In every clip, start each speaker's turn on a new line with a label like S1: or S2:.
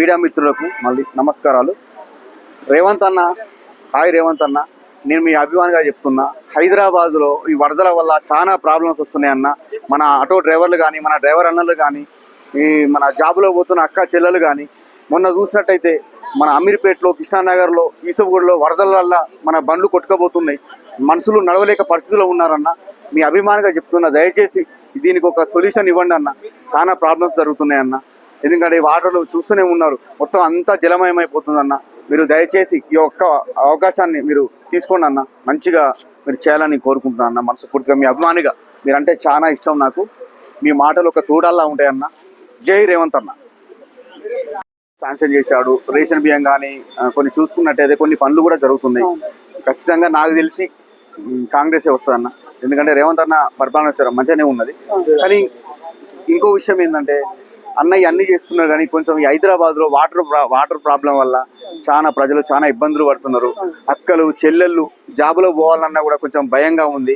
S1: Media మిత్రులకు మళ్ళీ నమస్కారాలు. రేవంత్ అన్న హాయ్ రేవంత్ అన్న. నేను మీ అభిమానిగా చెప్తున్నా హైదరాబాద్లో ఈ వరదల వల్ల చాలా ప్రాబ్లమ్స్ వస్తున్నాయి అన్న. మన ఆటో డ్రైవర్లు కానీ మన డ్రైవర్ అన్నలు కానీ ఈ మన జాబ్లో పోతున్న అక్క చెల్లెలు కానీ మొన్న చూసినట్టయితే మన అమీర్పేటలో కృష్ణానగర్లో ఈసవగూడలో వరదల వల్ల మన బండ్లు కొట్టుకోబోతున్నాయి మనుషులు నడవలేక పరిస్థితిలో ఉన్నారన్న. మీ అభిమానిగా చెప్తున్నా దయచేసి దీనికి ఒక సొల్యూషన్ ఇవ్వండి అన్న. చాలా ప్రాబ్లమ్స్ జరుగుతున్నాయి అన్న. ఎందుకంటే ఈ వాటర్లు చూస్తూనే ఉన్నారు. మొత్తం అంతా జలమయమైపోతుందన్న. మీరు దయచేసి ఈ ఒక్క అవకాశాన్ని మీరు తీసుకోండి అన్న. మంచిగా మీరు చేయాలని కోరుకుంటున్నాను అన్న. మనస్ఫూర్తిగా మీ అభిమానిగా మీరంటే చాలా ఇష్టం నాకు. మీ మాటలు ఒక తూడల్లా ఉంటాయన్న. జై రేవంత్ అన్న. శాంక్షన్ చేశాడు. రేషన్ బియ్యం కానీ కొన్ని చూసుకున్నట్టయితే కొన్ని పనులు కూడా జరుగుతున్నాయి. ఖచ్చితంగా నాకు తెలిసి కాంగ్రెసే వస్తుందన్న. ఎందుకంటే రేవంత్ అన్న పరిపాలన వచ్చారు మంచిగానే ఉన్నది. కానీ ఇంకో విషయం ఏంటంటే అన్నయ్య అన్ని చేస్తున్నారు కానీ కొంచెం ఈ హైదరాబాద్లో వాటర్ వాటర్ ప్రాబ్లం వల్ల చాలా ప్రజలు చాలా ఇబ్బందులు పడుతున్నారు. అక్కలు చెల్లెళ్ళు జాబులో పోవాలన్నా కూడా కొంచెం భయంగా ఉంది.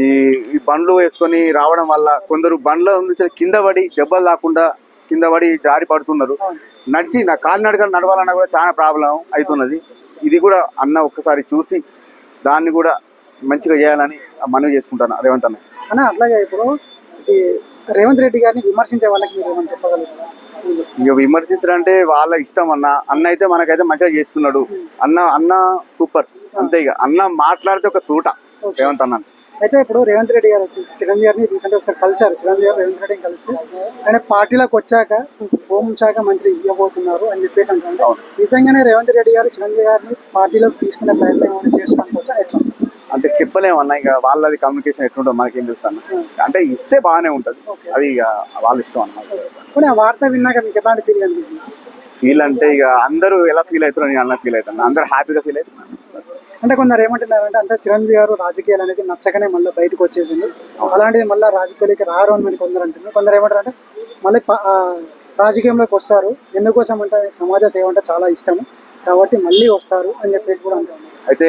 S1: ఈ ఈ బండ్లు వేసుకొని రావడం వల్ల కొందరు బండ్ల నుంచి కింద పడి దెబ్బలు లేకుండా కింద పడి జారి పడుతున్నారు. నడిచి నా కాలినడకలు నడవాలన్నా కూడా చాలా ప్రాబ్లం అవుతున్నది. ఇది కూడా అన్న ఒక్కసారి చూసి దాన్ని కూడా మంచిగా చేయాలని మనవి చేసుకుంటాను. రేవంత్ అన్న.
S2: అన్న అట్లాగే ఇప్పుడు రేవంత్ రెడ్డి గారిని విమర్శించే వాళ్ళకి మీరు ఏమైనా చెప్పగలుగుతారా?
S1: ఇక విమర్శించడం అంటే వాళ్ళ ఇష్టం అన్న. అన్న అయితే మనకైతే మంచిగా చేస్తున్నాడు. అన్న అన్న సూపర్. అంతే ఇక. అన్న మాట్లాడితే ఒక తూట రేవంత్ అన్న
S2: అయితే ఇప్పుడు రేవంత్ రెడ్డి గారు వచ్చేసి చిరంజీవి గారిని రీసెంట్ ఒకసారి కలిశారు. చిరంజీవి గారు రేవంత్ రెడ్డిని కలిసి ఆయన పార్టీలోకి వచ్చాక హోంశాఖ మంత్రి ఇవ్వబోతున్నారు అని చెప్పేసి అంటారు. నిజంగానే రేవంత్ రెడ్డి గారు చిరంజీవి గారిని పార్టీలోకి తీసుకునే ప్రయత్నం ఏమైనా చేసుకోవచ్చా ఎట్లా?
S1: అంటే చెప్పలేము అన్న ఇక వాళ్ళది కమ్యూనికేషన్ ఎట్లుంటుందో మనకేం తెలుసు అన్న. అంటే ఇస్తే బాగానే ఉంటది. అది ఇక వాళ్ళ ఇష్టం అన్నమాట
S2: కానీ ఆ వార్త విన్నాక మీకు ఎలాంటి ఫీల్ అనిపించింది
S1: ఫీల్ అంటే ఇక అందరూ ఎలా ఫీల్ అవుతారో నేను అలా ఫీల్ అవుతాను అందరూ హ్యాపీగా ఫీల్ అవుతున్నారు.
S2: అంటే కొందరు ఏమంటున్నారంటే అంటే చిరంజీవి గారు రాజకీయాలు అనేది నచ్చకనే మళ్ళీ బయటకు వచ్చేసింది అలాంటిది మళ్ళీ రాజకీయాలకి రారు అని మనకి కొందరు అంటున్నారు. కొందరు ఏమంటారు అంటే మళ్ళీ రాజకీయంలోకి వస్తారు. ఎందుకోసం అంటే సమాజ సేవ అంటే చాలా ఇష్టం కాబట్టి మళ్ళీ వస్తారు అని చెప్పేసి కూడా అంటున్నారు.
S1: అయితే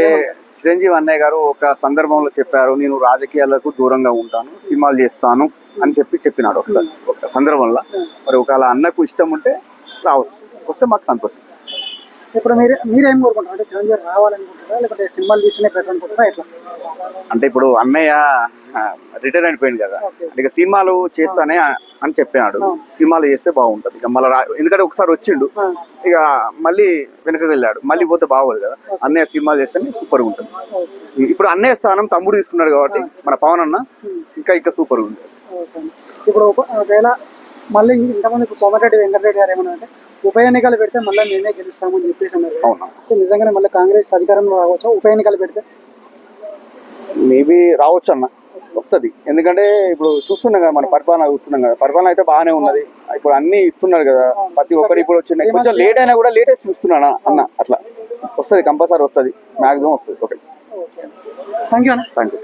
S1: చిరంజీవి అన్నయ్య గారు ఒక సందర్భంలో చెప్పారు నేను రాజకీయాలకు దూరంగా ఉంటాను సినిమాలు చేస్తాను అని చెప్పి చెప్పినాడు ఒకసారి ఒక సందర్భంలో. మరి ఒకవేళ అన్నకు ఇష్టం ఉంటే రావచ్చు. వస్తే మాకు సంతోషం.
S2: ఇప్పుడు మీరు మీరేం కోరుకుంటారు? అంటే చిరంజీవి రావాలనుకుంటారా లేకపోతే సినిమాలు తీసుకునే పెట్టాలనుకుంటారా ఎట్లా?
S1: అంటే ఇప్పుడు అన్నయ్య రిటైర్ అయిపోయింది కదా. ఇక సినిమాలు చేస్తానే అని చెప్పాడు సినిమాలు చేస్తే బాగుంటది. ఇక మళ్ళీ ఎందుకంటే ఒకసారి వచ్చిండు. ఇక మళ్ళీ వెనక్కి వెళ్ళాడు. మళ్ళీ పోతే బాగోదు కదా. అన్నయ్య సినిమాలు చేస్తేనే సూపర్ ఉంటుంది. ఇప్పుడు అన్నయ్య స్థానం తమ్ముడు తీసుకున్నాడు కాబట్టి మన పవన్ అన్న ఇంకా ఇంకా సూపర్
S2: ఓకే. ఇప్పుడు ఒకవేళ మళ్ళీ ఇంతమంది కోమటిరెడ్డి వెంకటరెడ్డి గారు ఏమన్నా అంటే ఉప ఎన్నికలు పెడితే మళ్ళీ నేనే గెలుస్తామని చెప్పేసి అన్నారు.
S1: అవునా?
S2: సో నిజంగానే మళ్ళీ కాంగ్రెస్ అధికారంలో రావచ్చు ఉప ఎన్నికలు పెడితే?
S1: మేబీ రావచ్చు అన్న. వస్తుంది. ఎందుకంటే ఇప్పుడు చూస్తున్నాం కదా మన పరిపాలన చూస్తున్నాం కదా. పరిపాలన అయితే బాగానే ఉన్నది. ఇప్పుడు అన్ని ఇస్తున్నారు కదా. ప్రతి ఒక్కరు ఇప్పుడు వచ్చినాయి కొంచెం లేట్ అయినా కూడా లేటెస్ట్ ఇస్తున్నాడు అన్న అట్లా. వస్తుంది కంపల్సరీ వస్తుంది. మాక్సిమం వస్తుంది. ఒకటి
S2: థ్యాంక్ యూ అన్న.
S1: Thank you